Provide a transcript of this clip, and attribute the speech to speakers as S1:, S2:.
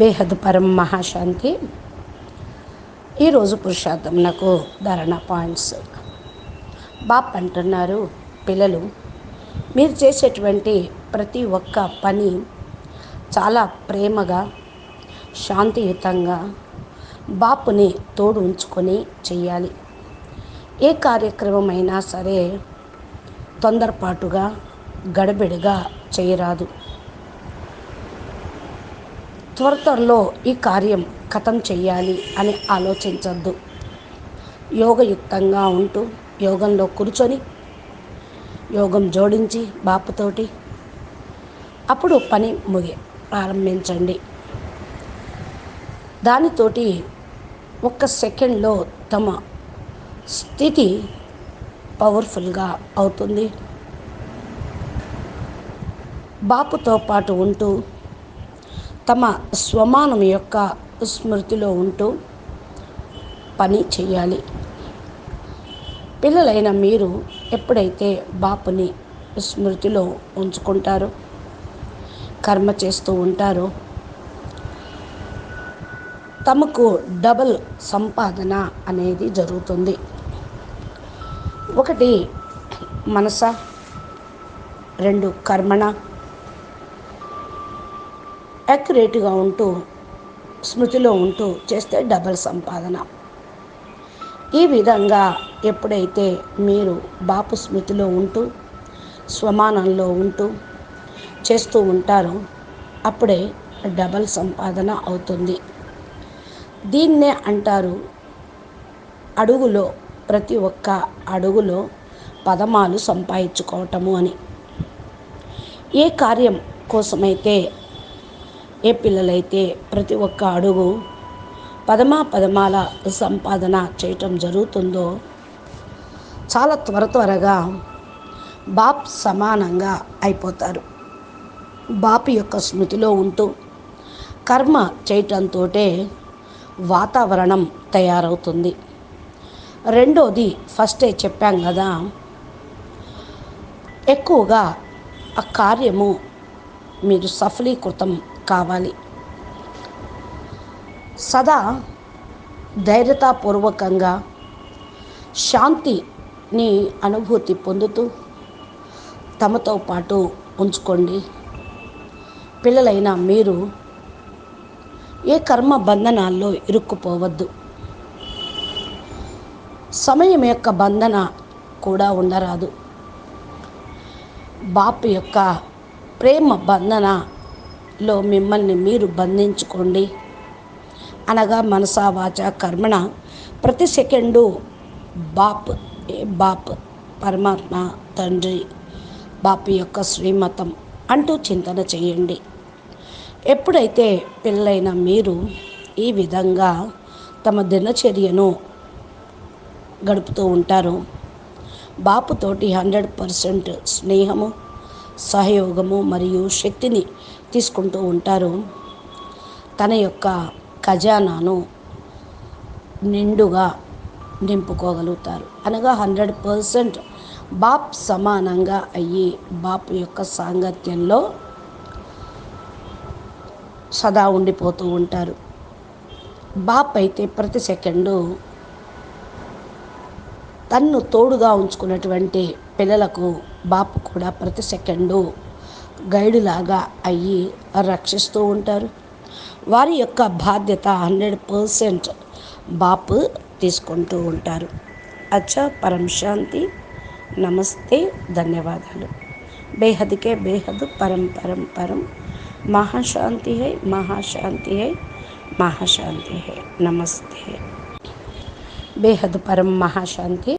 S1: బేహద్ పరం మహాశాంతి. ఈరోజు పురుషార్థం నాకు ధారణ పాయింట్స్. బాప్ అంటున్నారు పిల్లలు మీరు చేసేటువంటి ప్రతి ఒక్క పని చాలా ప్రేమగా శాంతియుతంగా బాపుని తోడు ఉంచుకొని చేయాలి. ఏ కార్యక్రమం అయినా సరే తొందరపాటుగా గడబిడిగా చేయరాదు. త్వర త్వరలో ఈ కార్యం ఖతం చేయాలి అని ఆలోచించద్దు. యోగయుక్తంగా ఉంటూ యోగంలో కూర్చొని యోగం జోడించి బాపుతోటి అప్పుడు పని ముగి ప్రారంభించండి. దానితోటి ఒక్క సెకండ్లో తమ స్థితి పవర్ఫుల్గా అవుతుంది. బాపుతో పాటు ఉంటూ తమ స్వమానం యొక్క స్మృతిలో ఉంటూ పని చేయాలి పిల్లలైన మీరు ఎప్పుడైతే బాపుని స్మృతిలో ఉంచుకుంటారో కర్మ చేస్తూ ఉంటారో తమకు డబల్ సంపాదన అనేది జరుగుతుంది. ఒకటి మనస రెండు కర్మణ యాక్యురేట్గా ఉంటూ స్మృతిలో ఉంటూ చేస్తే డబల్ సంపాదన. ఈ విధంగా ఎప్పుడైతే మీరు బాపు స్మృతిలో ఉంటూ స్వమానంలో ఉంటూ చేస్తూ ఉంటారో అప్పుడే డబల్ సంపాదన అవుతుంది. దీన్నే అంటారు అడుగులో ప్రతి ఒక్క అడుగులో పదమాలు సంపాదించుకోవటము అని. ఏ కార్యం కోసమైతే ఏ పిల్లలైతే ప్రతి ఒక్క అడుగు పదమా పదమాల సంపాదన చేయటం జరుగుతుందో చాలా త్వర త్వరగా బాప్ సమానంగా అయిపోతారు. బాపు యొక్క స్మృతిలో ఉంటూ కర్మ చేయటంతో వాతావరణం తయారవుతుంది. రెండోది ఫస్టే చెప్పాం కదా ఎక్కువగా ఆ కార్యము మీరు సఫలీకృతం కావాలి. సదా ధైర్యతాపూర్వకంగా శాంతిని అనుభూతి పొందుతూ తమతో పాటు ఉంచుకోండి. పిల్లలైన మీరు ఏ కర్మ బంధనాల్లో ఇరుక్కుపోవద్దు. సమయం యొక్క బంధన కూడా ఉండరాదు. బాపు యొక్క ప్రేమ బంధన లో మిమ్మల్ని మీరు బంధించుకోండి. అనగా మనసా వాచ కర్మణ. ప్రతి సెకండు బాప్ ఏ బాప్ పరమాత్మ తండ్రి బాపు యొక్క శ్రీమతం అంటూ చింతన చేయండి. ఎప్పుడైతే పిల్లలైన మీరు ఈ విధంగా తమ దినచర్యను గడుపుతూ ఉంటారో బాపుతోటి హండ్రెడ్ పర్సెంట్ స్నేహము సహయోగము మరియు శక్తిని తీసుకుంటూ ఉంటారు. తన యొక్క ఖజానాను నిండుగా నింపుకోగలుగుతారు. అనగా హండ్రెడ్ పర్సెంట్ బాప్ సమానంగా అయ్యి బాపు యొక్క సాంగత్యంలో సదా ఉండిపోతూ ఉంటారు. బాప్ అయితే ప్రతి సెకండు తన్ను తోడుగా ఉంచుకున్నటువంటి పిల్లలకు బాపు కూడా ప్రతి సెకండు గైడులాగా అయ్యి రక్షిస్తూ ఉంటారు. వారి యొక్క బాధ్యత హండ్రెడ్ పర్సెంట్ బాపు తీసుకుంటూ ఉంటారు. అచ్చా పరం శాంతి నమస్తే ధన్యవాదాలు. బేహద్కే బేహద్ పరం పరం పరం. మహాశాంతి హై మహాశాంతి హై మహాశాంతి హై. నమస్తే. బేహద్ పరం మహాశాంతి